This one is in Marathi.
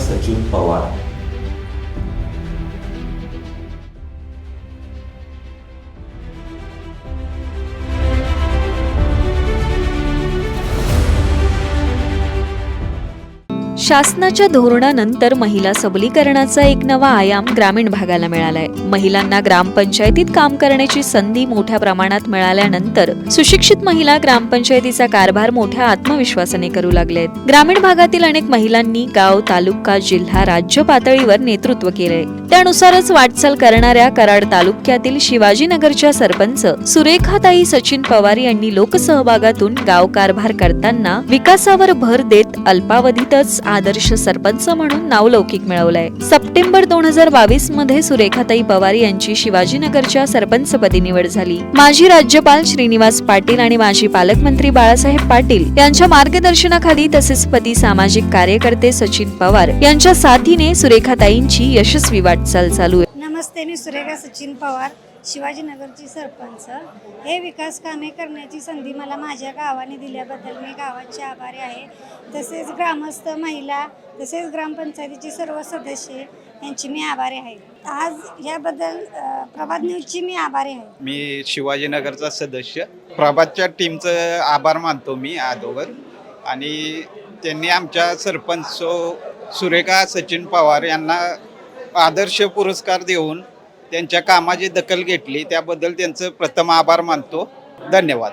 सचिन पवार शासनाच्या धोरणानंतर महिला सबलीकरणाचा एक नवा आयाम ग्रामीण भागाला मिळालाय. महिलांना ग्रामपंचायतीत काम करण्याची संधी मोठ्या प्रमाणात मिळाल्यानंतर सुशिक्षित महिला ग्रामपंचायतीचा कारभार मोठ्या आत्मविश्वासाने करू लागलेत ग्रामीण भागातील अनेक महिलांनी गाव तालुका जिल्हा राज्य पातळीवर नेतृत्व केले त्यानुसारच वाटचाल करणाऱ्या कराड तालुक्यातील शिवाजीनगरच्या सरपंच सुरेखाताई सचिन पवार यांनी लोकसहभागातून गाव कारभार करताना विकासावर भर देत अल्पावधीतच आदर्श सरपंच म्हणून नावलौकिक मिळवलंय. सप्टेंबर दोन हजार बावीसमध्ये सुरेखाताई पवार यांची शिवाजीनगरच्या सरपंचपदी निवड झाली. माजी राज्यपाल श्रीनिवास पाटील आणि माजी पालकमंत्री बाळासाहेब पाटील यांच्या मार्गदर्शनाखाली तसेच पती सामाजिक कार्यकर्ते सचिन पवार यांच्या साथीने सुरेखाताईंची यशस्वी वाटचाल चालू आहे. नमस्ते मी सुरेखा सचिन पवार. शिवाजीनगरची सरपंच. हे विकास कामे करण्याची संधी मला माझ्या गावाने दिल्याबद्दल मी गावाचे आभारी आहे. तसेच ग्रामस्थ महिला तसेच ग्रामपंचायतीचे सर्व सदस्य यांची मी आभारी आहे. आज याबद्दल प्रभात न्यूजची मी आभारी आहे. मी शिवाजीनगरचा सदस्य. प्रभातच्या टीमचं आभार मानतो मी अगोदर. आणि त्यांनी आमच्या सरपंच सो सुरेखा सचिन पवार यांना आदर्श पुरस्कार देऊन त्यांच्या कामाची दखल घेतली. त्याबद्दल त्यांचं प्रथम आभार मानतो. धन्यवाद.